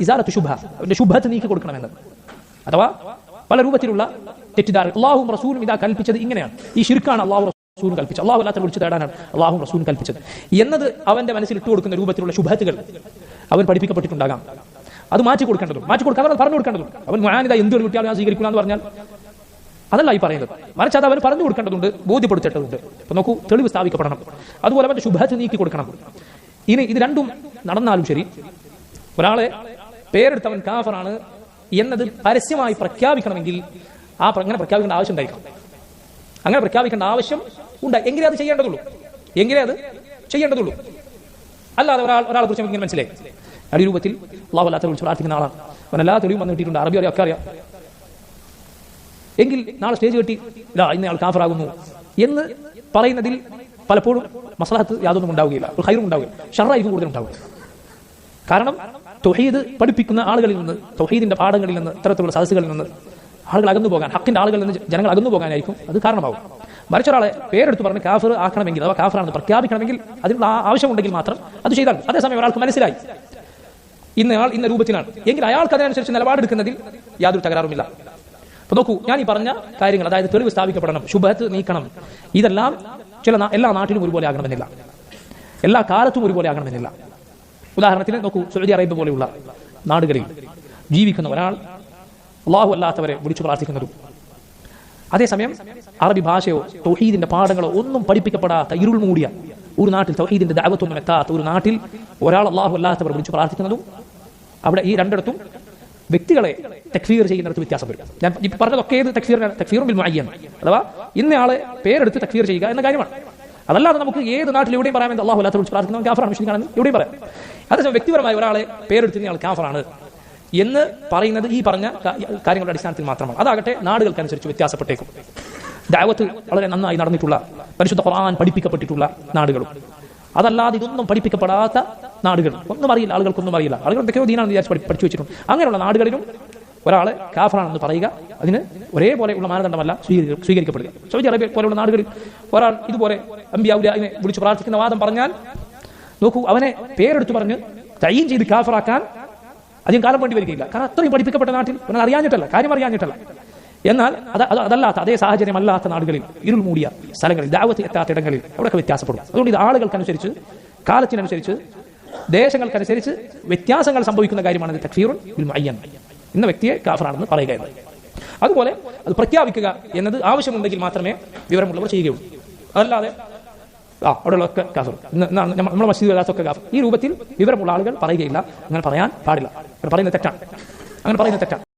ഇസാലത്ത് ശുഭ അവന്റെ ശുഭത്ത് നീക്കി കൊടുക്കണമെന്ന്. അഥവാ പല രൂപത്തിലുള്ള തെറ്റിദ്ധാരണ. അള്ളാഹും റസൂലും ഇതാ കൽപ്പിച്ചത് ഇങ്ങനെയാണ്. ഈ ഷിർക്കാണ് അള്ളാഹു റസൂൽ കൽപ്പിച്ചത്. അള്ളാഹു അല്ലാത്ത വിളിച്ചു തേടാനാണ് അള്ളാഹും റസൂൽ കൽപ്പിച്ചത്. എന്നത് അവന്റെ മനസ്സിൽ ഇട്ട് കൊടുക്കുന്ന രൂപത്തിലുള്ള ശുഭത്തുകൾ അവൻ പഠിപ്പിക്കപ്പെട്ടിട്ടുണ്ടാകാം. അത് മാറ്റി കൊടുക്കേണ്ടതും. മാറ്റി കൊടുക്കാൻ അവൻ പറഞ്ഞു കൊടുക്കേണ്ടതും. അവൻ ഞാനിതാ എന്ത് കിട്ടിയാലും ഞാൻ സ്വീകരിക്കുക എന്ന് പറഞ്ഞാൽ അതല്ല ഈ പറയുന്നത്. മറിച്ച് അത് അവൻ പറഞ്ഞു കൊടുക്കേണ്ടതുണ്ട് ബോധ്യപ്പെടുത്തേണ്ടതുണ്ട്. അപ്പൊ നോക്കൂ തെളിവ് സ്ഥാപിക്കപ്പെടണം. അതുപോലെ അവന്റെ ശുഭത്ത് നീക്കി കൊടുക്കണം. ഇനി ഇത് രണ്ടും നടന്നാലും ശരി. ഒരാളെ പേരെടുത്തവൻ കാഫറാണ് എന്നത് പരസ്യമായി പ്രഖ്യാപിക്കണമെങ്കിൽ ആ അങ്ങനെ പ്രഖ്യാപിക്കേണ്ട ആവശ്യം ഉണ്ടായിരിക്കണം. അങ്ങനെ പ്രഖ്യാപിക്കേണ്ട ആവശ്യം ഉണ്ട്. എങ്കിലേ അത് ചെയ്യേണ്ടതുള്ളൂ. എങ്കിലേ അത് ചെയ്യേണ്ടതുള്ളൂ. അല്ലാതെ ഒരാൾ ഒരാളെ കുറിച്ച് ഇങ്ങനെ മനസ്സിലായി. അടി രൂപത്തിൽ അള്ളാഹു അല്ലാത്ത പ്രാർത്ഥിക്കുന്ന ആളാണ്. അവൻ എല്ലാ തെളിവും വന്ന് കിട്ടിയിട്ടുണ്ട്. അറബി അറിയാം ഒക്കെ അറിയാം. എങ്കിൽ നാളെ സ്റ്റേജ് കെട്ടി ഇതാ ഇന്ന് ആൾ കാഫറാകുന്നു എന്ന് പറയുന്നതിൽ പലപ്പോഴും മസലഹത്ത് യാതൊന്നും ഉണ്ടാവുകയില്ല. ഒരു ഹൈറും ഉണ്ടാവുകയില്ല. ഷറായിരിക്കും കൂടുതൽ ഉണ്ടാവുക കാരണം തൊഹീദ് പഠിപ്പിക്കുന്ന ആളുകളിൽ നിന്ന് തൊഹീദിന്റെ പാഠങ്ങളിൽ നിന്ന് ഇത്തരത്തിലുള്ള സദസ്സുകളിൽ നിന്ന് ആളുകൾ അകന്നു പോകാൻ ഹക്കിന്റെ ആളുകളിൽ നിന്ന് ജനങ്ങൾ അകന്നു പോകാനായിരിക്കും അത് കാരണമാകും മറിച്ചൊരാളെ പേരെടുത്ത് പറഞ്ഞ് കാഫർ ആക്കണമെങ്കിൽ അഥവാ കാഫറാണെന്ന് പ്രഖ്യാപിക്കണമെങ്കിൽ അതിനുള്ള ആവശ്യമുണ്ടെങ്കിൽ മാത്രം അത് ചെയ്താൽ. അതേസമയം ഒരാൾക്ക് മനസ്സിലായി. ഇന്നയാൾ ഇന്ന രൂപത്തിലാണ്. എങ്കിൽ അയാൾക്ക് അതിനനുസരിച്ച് നിലപാടെടുക്കുന്നതിൽ യാതൊരു തകരാറുമില്ല. അപ്പൊ നോക്കൂ ഞാൻ ഈ പറഞ്ഞ കാര്യങ്ങൾ അതായത് തെളിവ് സ്ഥാപിക്കപ്പെടണം ശുഭത്ത് നീക്കണം ഇതെല്ലാം ചില എല്ലാ നാട്ടിലും ഒരുപോലെ ആകണമെന്നില്ല. എല്ലാ കാലത്തും ഒരുപോലെ ആകണമെന്നില്ല. ഉദാഹരണത്തിന് നോക്കൂ സൗദി അറേബ്യ പോലെയുള്ള നാടുകളിൽ ജീവിക്കുന്ന ഒരാൾ അള്ളാഹു അല്ലാത്തവരെ വിളിച്ചു പ്രാർത്ഥിക്കുന്നതും അതേസമയം അറബി ഭാഷയോ തൗഹീദിന്റെ പാഠങ്ങളോ ഒന്നും പഠിപ്പിക്കപ്പെടാത്ത ഇരുൾ മൂടിയ ഒരു നാട്ടിൽ തൗഹീദിന്റെ ദാവത്തൊന്നും എത്താത്ത ഒരു നാട്ടിൽ ഒരാൾ അള്ളാഹു അല്ലാത്തവർ വിളിച്ചു പ്രാർത്ഥിക്കുന്നതും അവിടെ ഈ രണ്ടിടത്തും വ്യക്തികളെ തക്ഫീർ ചെയ്യുന്നിടത്ത് വ്യത്യാസം വരും. ഞാൻ പറഞ്ഞതൊക്കെ ഏത് തക്ഫീറിനാണ്? തക്ഫീറും ബിൽ മുഅയ്യൻ. അഥവാ ഇന്നയാളെ പേരെടുത്ത് തക്ഫീർ ചെയ്യുക എന്ന കാര്യമാണ്. അതല്ലാതെ നമുക്ക് ഏത് നാട്ടിൽ എവിടെയും പറയാൻ അള്ളാഹു അല്ലാത്ത വിളിച്ച് പ്രാർത്ഥിക്കുന്ന. കാഫറാണ് മുസ്ലിമാണെന്ന് എവിടെയും പറയാം. അതേസമയം വ്യക്തിപരമായി ഒരാളെ പേരെടുത്ത് ആൾ കാഫറാണ് എന്ന് പറയുന്നത് ഈ പറഞ്ഞ കാര്യങ്ങളുടെ അടിസ്ഥാനത്തിൽ മാത്രമാണ്. അതാകട്ടെ നാടുകൾക്കനുസരിച്ച് വ്യത്യാസപ്പെട്ടേക്കും. ദാവത്ത് വളരെ നന്നായി നടന്നിട്ടുള്ള പരിശുദ്ധ ഖുർആൻ പഠിപ്പിക്കപ്പെട്ടിട്ടുള്ള നാടുകളും. അതല്ലാതെ ഇതൊന്നും പഠിപ്പിക്കപ്പെടാത്ത നാടുകൾ ഒന്നും അറിയില്ല ആളുകൾക്കൊന്നും അറിയില്ല. ആളുകൾ എന്തൊക്കെയോ ദീനാണെന്ന് വിചാരിച്ച് പഠിച്ചു വെച്ചിട്ടുണ്ട്. അങ്ങനെയുള്ള നാടുകളിലും ഒരാളെ കാഫറാണെന്ന് പറയുക അതിന് ഒരേപോലെയുള്ള മാനദണ്ഡമല്ല സ്വീകരി- സ്വീകരിക്കപ്പെടുക. സൗദി അറേബ്യ പോലെയുള്ള നാടുകളിൽ ഒരാൾ ഇതുപോലെ അമ്പിയാവുലിനെ വിളിച്ച് പ്രാർത്ഥിക്കുന്ന വാദം പറഞ്ഞാൽ നോക്കൂ അവനെ പേരെടുത്ത് പറഞ്ഞ് തയ്യം ചെയ്ത് കാഫറാക്കാൻ അധികം കാലം വേണ്ടി വരികയില്ല. കാരണം അത്രയും പഠിപ്പിക്കപ്പെട്ട നാട്ടിൽ അവനത് അറിയാഞ്ഞിട്ടല്ല കാര്യം അറിയാഞ്ഞിട്ടല്ല. എന്നാൽ അത് അത് അതല്ലാത്ത അതേ സാഹചര്യമല്ലാത്ത നാടുകളിൽ ഇരുൾ മൂടിയ സ്ഥലങ്ങളിൽ ദാവത്ത് എത്താത്ത ഇടങ്ങളിൽ അവിടെയൊക്കെ വ്യത്യാസപ്പെടും. അതുകൊണ്ട് ഇത് ആളുകൾക്കനുസരിച്ച് കാലത്തിനനുസരിച്ച് ദേശങ്ങൾക്കനുസരിച്ച് വ്യത്യാസങ്ങൾ സംഭവിക്കുന്ന കാര്യമാണ് ബിൽ മുഅയ്യൻ. ഇന്ന വ്യക്തിയെ കാഫറാണെന്ന് പറയുക എന്നത് അതുപോലെ അത് പ്രഖ്യാപിക്കുക എന്നത് ആവശ്യമുണ്ടെങ്കിൽ മാത്രമേ വിവരമുള്ളവർ ചെയ്യുകയുള്ളൂ. അതല്ലാതെ ആ അവിടെയുള്ളതൊക്കെ കാഫർ. നമ്മ- നമ്മുടെ മസ്ജിദ് വരാത്തൊക്കെ കാഫർ. ഈ രൂപത്തിൽ വിവരമുള്ള ആളുകൾ പറയുകയില്ല. അങ്ങനെ പറയാൻ പാടില്ല. അങ്ങനെ പറയുന്നത് തെറ്റാണ്. അങ്ങനെ പറയുന്നത് തെറ്റാണ്.